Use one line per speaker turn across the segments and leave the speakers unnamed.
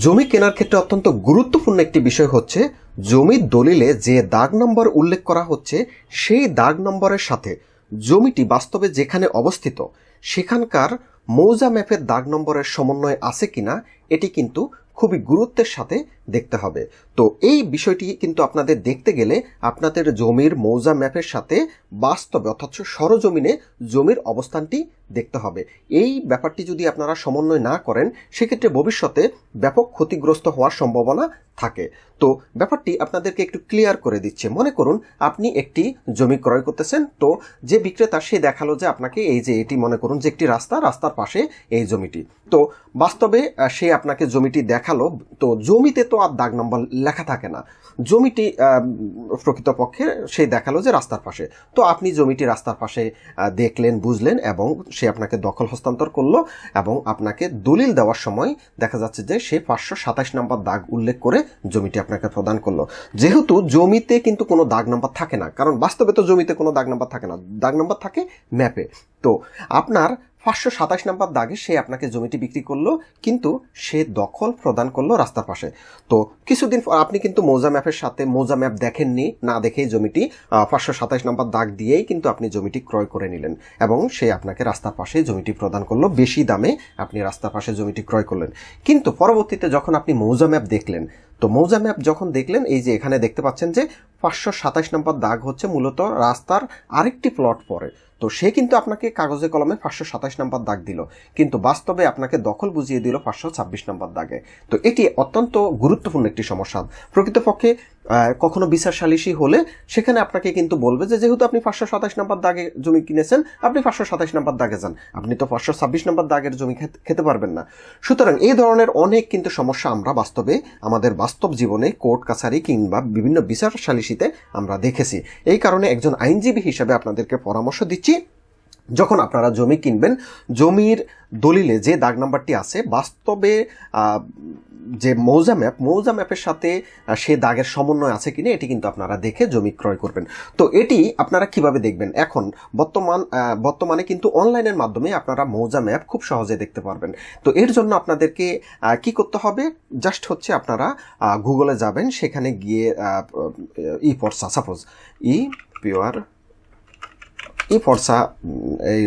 জমি কেনার ক্ষেত্রে অত্যন্ত গুরুত্বপূর্ণ একটি বিষয় হচ্ছে, জমির দলিলে যে দাগ নম্বর উল্লেখ করা হচ্ছে, সেই দাগ নম্বরের সাথে জমিটি বাস্তবে যেখানে অবস্থিত, সেখানকার মৌজা ম্যাপের দাগ নম্বরের সমন্বয় আছে কিনা, এটি কিন্তু খুবই গুরুত্বের সাথে দেখতে হবে। তো এই বিষয়টি কিন্তু আপনাদের দেখতে গেলে আপনাদের জমির মৌজা ম্যাপের সাথে বাস্তবে অর্থাৎ সরজমিনে জমির অবস্থানটি দেখতে হবে। এই ব্যাপারটি যদি আপনারা সমন্বয় না করেন, সেক্ষেত্রে ভবিষ্যতে ব্যাপক ক্ষতিগ্রস্ত হওয়ার সম্ভাবনা থাকে। তো ব্যাপারটি আপনাদেরকে একটু ক্লিয়ার করে দিচ্ছে। মনে করুন, আপনি একটি জমি ক্রয় করতেছেন, তো যে বিক্রেতা সে দেখাল যে আপনাকে এই যে এটি মনে করুন যে একটি রাস্তা, রাস্তার পাশে এই জমিটি। তো বাস্তবে সে আপনাকে জমিটি দেখাল। তো জমিতে তো আর দাগ নম্বর লেখা থাকে না। জমিটি প্রকৃতপক্ষে সে দেখাল যে রাস্তার পাশে। তো আপনি জমিটি রাস্তার পাশে দেখলেন, বুঝলেন এবং সে আপনাকে দখল হস্তান্তর করল এবং আপনাকে দলিল দেওয়ার সময় দেখা যাচ্ছে যে সে পাঁচশো সাতাশ নম্বর দাগ উল্লেখ করে জমিটি আপনাকে প্রদান করল। যেহেতু জমিতে কিন্তু কোনো দাগ নম্বর থাকে না, কারণ বাস্তবে তো জমিতে কোনো দাগ নম্বর থাকে না। দাগ নম্বর থাকে ম্যাপে। তো আপনার পাঁচশো সাতাশ নাম্বার দাগে সে আপনাকে জমিটি বিক্রি করল, কিন্তু সে দখল প্রদান করল রাস্তার পাশে। তো কিছুদিন আপনি কিন্তু মৌজা ম্যাপের সাথে মৌজা ম্যাপ দেখেননি, না দেখেই জমিটি পাঁচশো সাতাশ নাম্বার দাগ দিয়েই কিন্তু আপনি জমিটি ক্রয় করে নিলেন এবং সে আপনাকে রাস্তার পাশে জমিটি প্রদান করল, বেশি দামে আপনি রাস্তার পাশে জমিটি ক্রয় করলেন। কিন্তু পরবর্তীতে যখন আপনি মৌজা ম্যাপ দেখলেন, তো মৌজা ম্যাপ যখন দেখলেন, এই যে এখানে দেখতে পাচ্ছেন যে পাঁচশো সাতাশ নম্বর দাগ হচ্ছে মূলত রাস্তার আরেকটি প্লট পরে। তো সে কিন্তু আপনাকে কাগজে কলমে পাঁচশো সাতাশ নম্বর দাগ দিল। কিন্তু বাস্তবে আপনাকে দখল বুঝিয়ে দিল পাঁচশো ছাব্বিশ নম্বর দাগে। তো এটি অত্যন্ত গুরুত্বপূর্ণ একটি সমস্যা। প্রকৃতপক্ষে কখনো বিচার সালিসি হলে সেখানে আপনাকে কিন্তু বলবে যে, যেহেতু আপনি পাঁচশো সাতাশ নম্বর দাগে জমি কিনেছেন, আপনি পাঁচশো সাতাশ নম্বর দাগে যান। আপনি তো পাঁচশো ছাব্বিশ নম্বর দাগের জমি খেত- পারবেন না। সুতরাং এই ধরনের অনেক কিন্তু সমস্যা আমরা বাস্তবে, আমাদের বাস্তব জীবনে কোর্ট, কাছারি কিংবা বিভিন্ন বিচার সালিসিতে আমরা দেখেছি। এই কারণে একজন আইনজীবী হিসাবে আপনাদেরকে পরামর্শ দিচ্ছি, যখন আপনারা জমি কিনবেন, জমির দলিলে যে দাগ নাম্বারটি আছে, বাস্তবে যে মৌজা ম্যাপ, মৌজা ম্যাপের সাথে সে দাগের সমন্বয় আছে কিনা এটি কিন্তু আপনারা দেখে জমি ক্রয় করবেন। তো এটি আপনারা কীভাবে দেখবেন? এখন বর্তমান বর্তমানে কিন্তু অনলাইনের মাধ্যমে আপনারা মৌজা ম্যাপ খুব সহজে দেখতে পারবেন। তো এর জন্য আপনাদেরকে কি করতে হবে? জাস্ট হচ্ছে আপনারা গুগলে যাবেন, সেখানে গিয়ে ই পড়সা সাপোজ ই পিওর ই ফর্সা এই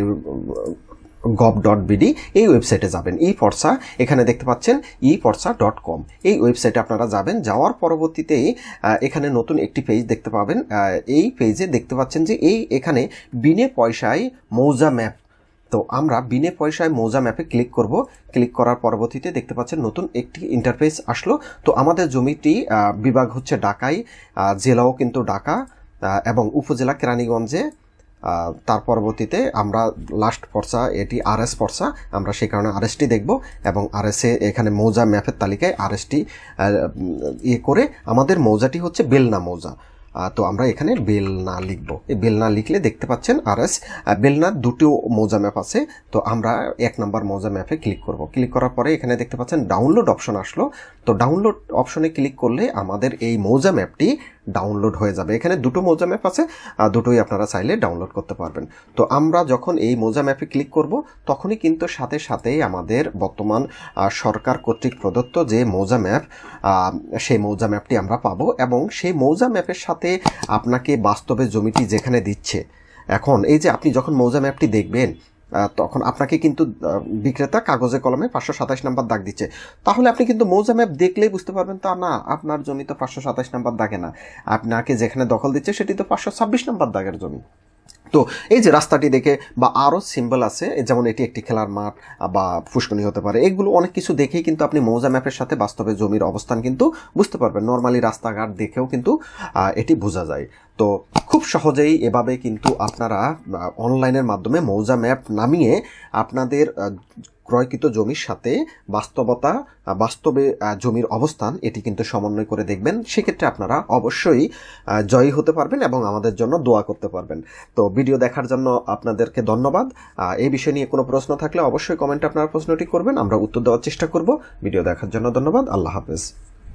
গভ ডট বিডি এই ওয়েবসাইটে যাবেন। ই ফর্সা এখানে দেখতে পাচ্ছেন ই ফর্সা ডট কম। এই ওয়েবসাইটে আপনারা যাবেন যাওয়ার পরবর্তীতেই আহ, এখানে নতুন একটি পেজ দেখতে পাবেন। এই পেজে দেখতে পাচ্ছেন যে এই এখানে বিনে পয়সায় মৌজা ম্যাপ তো আমরা বিনে পয়সায় মৌজা ম্যাপে ক্লিক করব। ক্লিক করার পরবর্তীতে দেখতে পাচ্ছেন নতুন একটি ইন্টারফেস আসলো। তো আমাদের জমিটি বিভাগ হচ্ছে ঢাকায় জেলাও কিন্তু ঢাকা এবং উপজেলা কেরানীগঞ্জে তার পরবর্তীতে আমরা লাস্ট পর্সা এটি আর এস পর্সা আমরা সেই কারণে আর এসটি দেখব এবং আর এসে এখানে মৌজা ম্যাপের তালিকায় আর এসটি ইয়ে করে আমাদের মৌজাটি হচ্ছে বেলনা মৌজা। তো আমরা এখানে বেলনা লিখব। এই বেলনা লিখলে দেখতে পাচ্ছেন আর এস বেলনার দুটো মৌজা ম্যাপ আছে। তো আমরা এক নাম্বার মৌজা ম্যাপে ক্লিক করব। ক্লিক করার পরে এখানে দেখতে পাচ্ছেন ডাউনলোড অপশন আসলো। তো ডাউনলোড অপশনে ক্লিক করলে আমাদের এই মৌজা ম্যাপটি ডাউনলোড হয়ে যাবে। এখানে দুটো মৌজা ম্যাপ আছে দুটোই আপনারা চাইলে ডাউনলোড করতে পারবেন। তো আমরা যখন এই মৌজা ম্যাপে ক্লিক করব, তখনই কিন্তু সাথে সাথেই আমাদের বর্তমান সরকার কর্তৃক প্রদত্ত যে মৌজা ম্যাপ সেই মৌজা ম্যাপটি আমরা পাবো এবং সেই মৌজা ম্যাপের সাথে আপনাকে বাস্তবে জমিটি যেখানে দিচ্ছে। এখন এই যে আপনি যখন মৌজা ম্যাপটি দেখবেন তখন আপনাকে কিন্তু বিক্রেতা কাগজে কলমে পাঁচশো সাতাশ নাম্বার দাগ দিচ্ছে। তাহলে আপনি কিন্তু মৌজা ম্যাপ দেখলেই বুঝতে পারবেন তা না, আপনার জমি তো পাঁচশো সাতাশ নাম্বার দাগে না। আপনাকে যেখানে দখল দিচ্ছে সেটি তো পাঁচশো ছাব্বিশ নাম্বার দাগের জমি। তো এই যে রাস্তাটি দেখে বা আরও সিম্বল আছে যেমন এটি একটি খেলার মাঠ বা ফুসকুনি হতে পারে, এগুলো অনেক কিছু দেখেই কিন্তু আপনি মৌজা ম্যাপের সাথে বাস্তবে জমির অবস্থান কিন্তু বুঝতে পারবেন। নর্মালি রাস্তাঘাট দেখেও কিন্তু এটি বোঝা যায়। তো খুব সহজেই এভাবে কিন্তু আপনারা অনলাইনের মাধ্যমে মৌজা ম্যাপ নামিয়ে আপনাদের ক্রয়কৃত জমির সাথে বাস্তবতা বাস্তবে জমির অবস্থান এটি কিন্তু সমন্বয় করে দেখবেন। সেক্ষেত্রে আপনারা অবশ্যই জয়ী হতে পারবেন এবং আমাদের জন্য দোয়া করতে পারবেন। তো ভিডিও দেখার জন্য আপনাদেরকে ধন্যবাদ। এই বিষয় নিয়ে কোনো প্রশ্ন থাকলে অবশ্যই কমেন্টে আপনারা প্রশ্নটি করবেন, আমরা উত্তর দেওয়ার চেষ্টা করব। ভিডিও দেখার জন্য ধন্যবাদ। আল্লাহ হাফেজ।